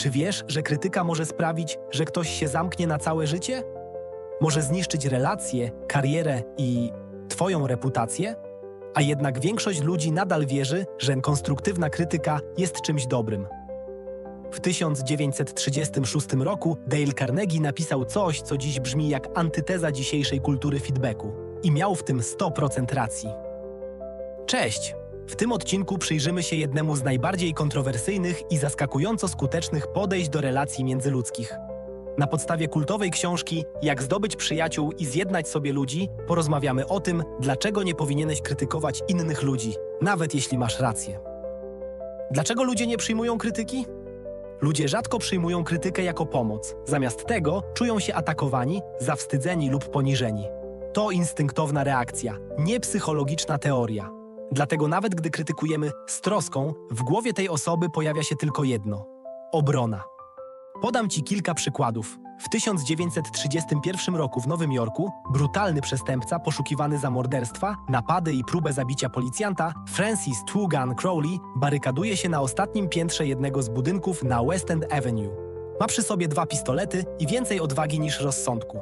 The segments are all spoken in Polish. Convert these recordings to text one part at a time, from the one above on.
Czy wiesz, że krytyka może sprawić, że ktoś się zamknie na całe życie? Może zniszczyć relacje, karierę i twoją reputację? A jednak większość ludzi nadal wierzy, że konstruktywna krytyka jest czymś dobrym. W 1936 roku Dale Carnegie napisał coś, co dziś brzmi jak antyteza dzisiejszej kultury feedbacku. I miał w tym 100% racji. Cześć! W tym odcinku przyjrzymy się jednemu z najbardziej kontrowersyjnych i zaskakująco skutecznych podejść do relacji międzyludzkich. Na podstawie kultowej książki Jak zdobyć przyjaciół i zjednać sobie ludzi, porozmawiamy o tym, dlaczego nie powinieneś krytykować innych ludzi, nawet jeśli masz rację. Dlaczego ludzie nie przyjmują krytyki? Ludzie rzadko przyjmują krytykę jako pomoc, zamiast tego czują się atakowani, zawstydzeni lub poniżeni. To instynktowna reakcja, nie psychologiczna teoria. Dlatego nawet gdy krytykujemy z troską, w głowie tej osoby pojawia się tylko jedno obrona. Podam Ci kilka przykładów. W 1931 roku w Nowym Jorku brutalny przestępca poszukiwany za morderstwa, napady i próbę zabicia policjanta, Francis Tugan Crowley, barykaduje się na ostatnim piętrze jednego z budynków na West End Avenue. Ma przy sobie dwa pistolety i więcej odwagi niż rozsądku.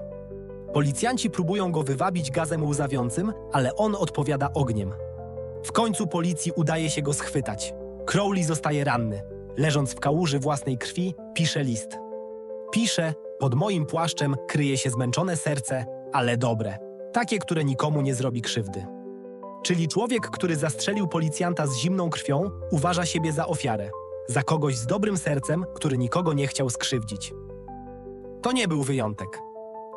Policjanci próbują go wywabić gazem łzawiącym, ale on odpowiada ogniem. W końcu policji udaje się go schwytać. Crowley zostaje ranny. Leżąc w kałuży własnej krwi, pisze list. Pisze, pod moim płaszczem kryje się zmęczone serce, ale dobre. Takie, które nikomu nie zrobi krzywdy. Czyli człowiek, który zastrzelił policjanta z zimną krwią, uważa siebie za ofiarę. Za kogoś z dobrym sercem, który nikogo nie chciał skrzywdzić. To nie był wyjątek.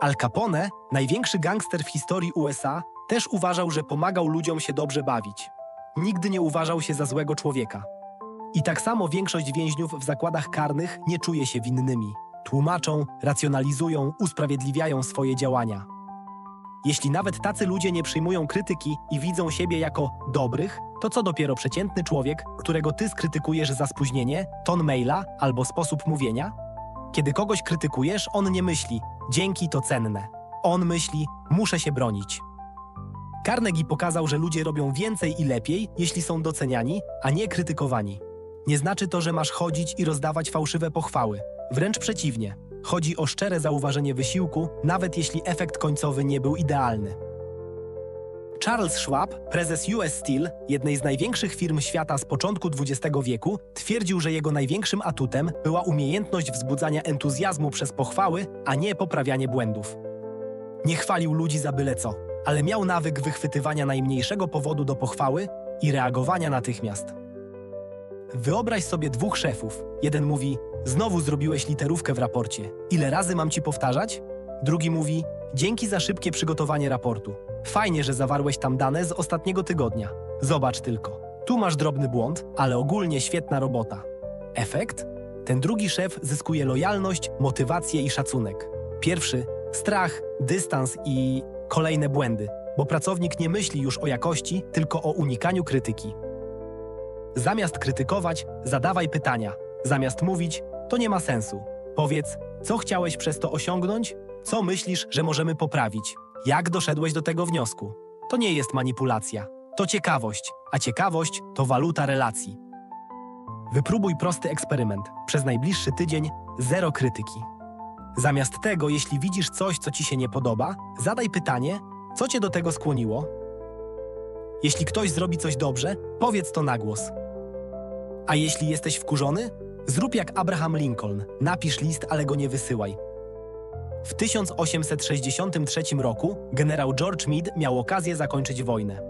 Al Capone, największy gangster w historii USA, też uważał, że pomagał ludziom się dobrze bawić. Nigdy nie uważał się za złego człowieka. I tak samo większość więźniów w zakładach karnych nie czuje się winnymi. Tłumaczą, racjonalizują, usprawiedliwiają swoje działania. Jeśli nawet tacy ludzie nie przyjmują krytyki i widzą siebie jako dobrych, to co dopiero przeciętny człowiek, którego ty skrytykujesz za spóźnienie, ton maila albo sposób mówienia? Kiedy kogoś krytykujesz, on nie myśli, dzięki to cenne. On myśli, muszę się bronić. Carnegie pokazał, że ludzie robią więcej i lepiej, jeśli są doceniani, a nie krytykowani. Nie znaczy to, że masz chodzić i rozdawać fałszywe pochwały. Wręcz przeciwnie. Chodzi o szczere zauważenie wysiłku, nawet jeśli efekt końcowy nie był idealny. Charles Schwab, prezes US Steel, jednej z największych firm świata z początku XX wieku, twierdził, że jego największym atutem była umiejętność wzbudzania entuzjazmu przez pochwały, a nie poprawianie błędów. Nie chwalił ludzi za byle co, ale miał nawyk wychwytywania najmniejszego powodu do pochwały i reagowania natychmiast. Wyobraź sobie dwóch szefów. Jeden mówi: Znowu zrobiłeś literówkę w raporcie. Ile razy mam ci powtarzać? Drugi mówi: Dzięki za szybkie przygotowanie raportu. Fajnie, że zawarłeś tam dane z ostatniego tygodnia. Zobacz tylko. Tu masz drobny błąd, ale ogólnie świetna robota. Efekt? Ten drugi szef zyskuje lojalność, motywację i szacunek. Pierwszy strach, dystans i kolejne błędy, bo pracownik nie myśli już o jakości, tylko o unikaniu krytyki. Zamiast krytykować, zadawaj pytania. Zamiast mówić, to nie ma sensu. Powiedz, co chciałeś przez to osiągnąć? Co myślisz, że możemy poprawić? Jak doszedłeś do tego wniosku? To nie jest manipulacja. To ciekawość, a ciekawość to waluta relacji. Wypróbuj prosty eksperyment. Przez najbliższy tydzień zero krytyki. Zamiast tego, jeśli widzisz coś, co ci się nie podoba, zadaj pytanie, co cię do tego skłoniło? Jeśli ktoś zrobi coś dobrze, powiedz to na głos. A jeśli jesteś wkurzony, zrób jak Abraham Lincoln. Napisz list, ale go nie wysyłaj. W 1863 roku generał George Meade miał okazję zakończyć wojnę.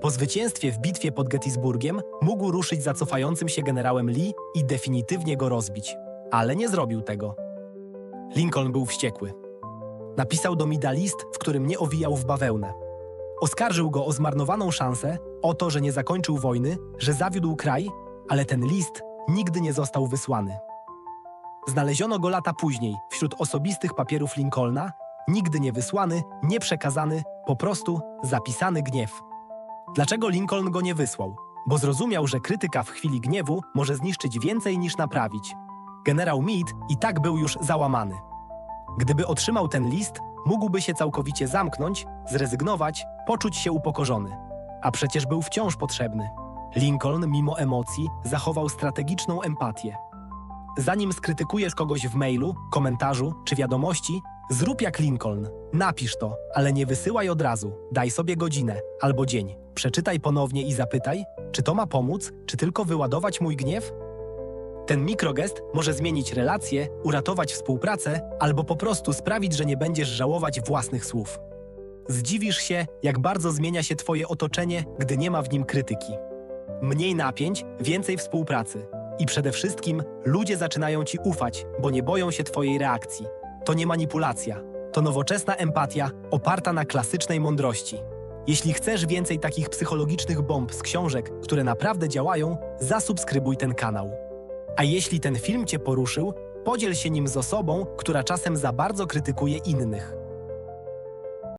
Po zwycięstwie w bitwie pod Gettysburgiem mógł ruszyć za cofającym się generałem Lee i definitywnie go rozbić. Ale nie zrobił tego. Lincoln był wściekły. Napisał do Mida list, w którym nie owijał w bawełnę. Oskarżył go o zmarnowaną szansę, o to, że nie zakończył wojny, że zawiódł kraj, ale ten list nigdy nie został wysłany. Znaleziono go lata później wśród osobistych papierów Lincolna, nigdy nie wysłany, nie przekazany, po prostu zapisany gniew. Dlaczego Lincoln go nie wysłał? Bo zrozumiał, że krytyka w chwili gniewu może zniszczyć więcej niż naprawić. Generał Meade i tak był już załamany. Gdyby otrzymał ten list, mógłby się całkowicie zamknąć, zrezygnować, poczuć się upokorzony. A przecież był wciąż potrzebny. Lincoln, mimo emocji, zachował strategiczną empatię. Zanim skrytykujesz kogoś w mailu, komentarzu czy wiadomości, zrób jak Lincoln. Napisz to, ale nie wysyłaj od razu. Daj sobie godzinę albo dzień. Przeczytaj ponownie i zapytaj, czy to ma pomóc, czy tylko wyładować mój gniew? Ten mikrogest może zmienić relacje, uratować współpracę albo po prostu sprawić, że nie będziesz żałować własnych słów. Zdziwisz się, jak bardzo zmienia się Twoje otoczenie, gdy nie ma w nim krytyki. Mniej napięć, więcej współpracy. I przede wszystkim ludzie zaczynają Ci ufać, bo nie boją się Twojej reakcji. To nie manipulacja, to nowoczesna empatia oparta na klasycznej mądrości. Jeśli chcesz więcej takich psychologicznych bomb z książek, które naprawdę działają, zasubskrybuj ten kanał. A jeśli ten film Cię poruszył, podziel się nim z osobą, która czasem za bardzo krytykuje innych.